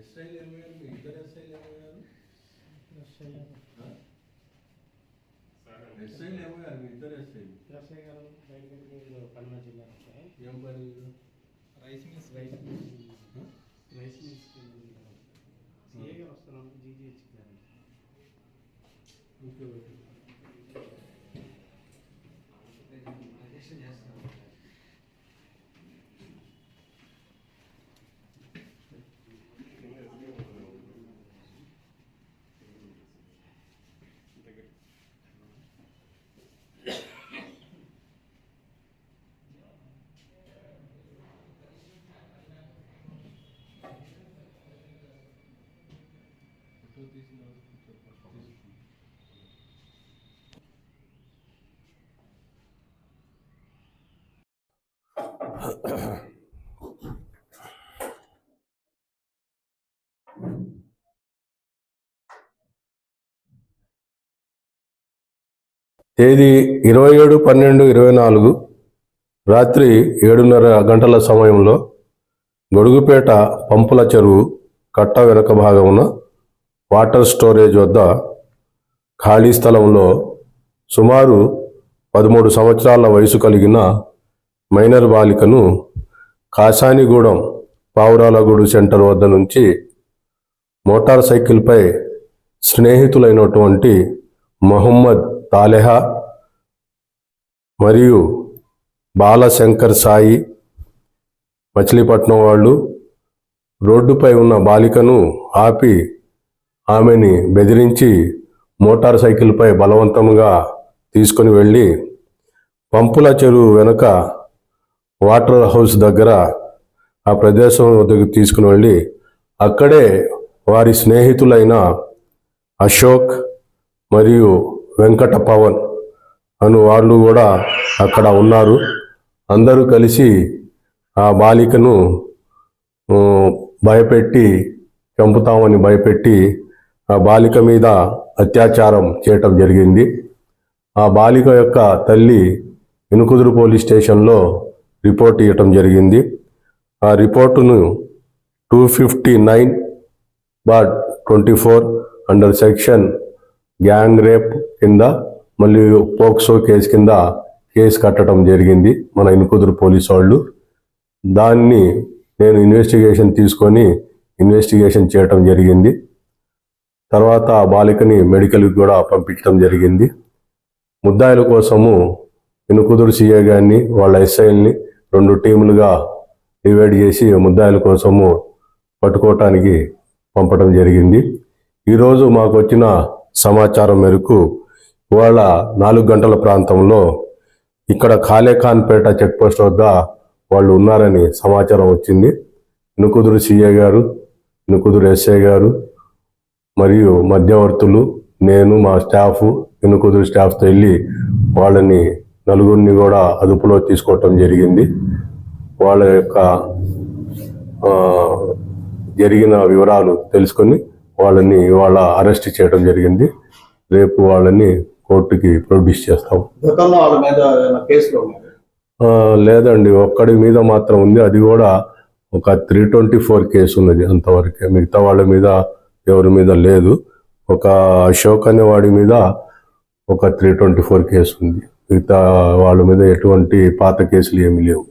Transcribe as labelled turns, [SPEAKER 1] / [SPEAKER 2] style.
[SPEAKER 1] ఎస్ఐలు ఏమయ్యారు మీ ఇద్దరు ఎస్ఐలు ఏమయ్యారు ఎస్ఐలు ఏమయ్యారు మీ ఇద్దరు ఎస్ఐలు
[SPEAKER 2] వ్యవసాయ గారు బయటకు పన్నా జిల్లా
[SPEAKER 1] ఏం పని?
[SPEAKER 2] Rice mills rice rice mills CA గారు వస్తున్నాం జీజీహెచ్ గారు
[SPEAKER 1] ఓకే ఓకే ఫోటో
[SPEAKER 3] తేదీ ఇరవై ఏడు పన్నెండు ఇరవై నాలుగు రాత్రి ఏడున్నర గంటల సమయంలో గొడుగుపేట పంపుల చెరువు కట్ట వెనుక భాగమున వాటర్ స్టోరేజ్ వద్ద ఖాళీ స్థలంలో సుమారు పదమూడు సంవత్సరాల వయసు కలిగిన మైనర్ బాలికను కాసానిగూడెం పావురాలగూడు సెంటర్ వద్ద నుంచి మోటార్ సైకిల్పై స్నేహితులైనటువంటి మహమ్మద్ తాలెహా మరియు బాలశంకర్ సాయి మచిలీపట్నం వాళ్ళు రోడ్డుపై ఉన్న బాలికను ఆపి ఆమెని బెదిరించి మోటార్ సైకిల్పై బలవంతంగా తీసుకొని వెళ్ళి పంపుల చెరువు వెనుక వాటర్ హౌస్ దగ్గర ఆ ప్రదేశం వద్దకు తీసుకుని వెళ్ళి అక్కడే వారి స్నేహితులైన అశోక్ మరియు వెంకట పవన్ అను వాళ్ళు కూడా అక్కడ ఉన్నారు. అందరూ కలిసి ఆ బాలికను భయపెట్టి చంపుతామని భయపెట్టి ఆ బాలిక మీద అత్యాచారం చేయటం జరిగింది. ఆ బాలిక యొక్క తల్లి ఇనుకుదురు పోలీస్ స్టేషన్లో రిపోర్ట్ ఇవ్వటం జరిగింది. ఆ రిపోర్టును two fifty nine bar twenty four under section gang rape కింద మళ్ళీ పోక్సో కేసు కింద కేసు కట్టడం జరిగింది మన ఇనుకుదురు పోలీసు వాళ్ళు. దాన్ని నేను ఇన్వెస్టిగేషన్ తీసుకొని ఇన్వెస్టిగేషన్ చేయటం జరిగింది. తర్వాత ఆ బాలికని మెడికల్కి కూడా పంపించడం జరిగింది. ముద్దాయిల కోసము ఇనుకుదురు సీఏ గారిని వాళ్ళ ఎస్ఐల్ని రెండు టీములుగా డివైడ్ చేసి ముద్దాయిల కోసము పట్టుకోవటానికి పంపడం జరిగింది. ఈరోజు మాకు వచ్చిన సమాచారం మేరకు ఇవాళ నాలుగు గంటల ప్రాంతంలో ఇక్కడ ఖాళేఖాన్పేట చెక్పోస్ట్ వద్ద వాళ్ళు ఉన్నారని సమాచారం వచ్చింది. ఇనుకుదురు సీఏ గారు ఇనుకుదురు ఎస్ఐ గారు మరియు మధ్యవర్తులు నేను మా స్టాఫ్ ఇనుకుదురు స్టాఫ్తో వెళ్ళి వాళ్ళని నలుగురిని కూడా అదుపులో తీసుకోవటం జరిగింది. వాళ్ళ యొక్క జరిగిన వివరాలు తెలుసుకొని వాళ్ళని ఇవాళ అరెస్ట్ చేయడం జరిగింది. రేపు వాళ్ళని కోర్టుకి ప్రొడ్యూస్ చేస్తాం.
[SPEAKER 4] వాళ్ళ
[SPEAKER 3] లేదండి. ఒక్కడి మీద మాత్రం ఉంది. అది కూడా ఒక త్రీ ట్వంటీ ఫోర్ కేసు ఉన్నది అంతవరకే. మిగతా వాళ్ళ మీద ఎవరి మీద లేదు. ఒక అశోక్ అనే వాడి మీద ఒక త్రీ ట్వంటీ ఫోర్ కేసు ఉంది. మిగతా వాళ్ళ మీద ఎటువంటి పాత కేసులు ఏమీ లేవు.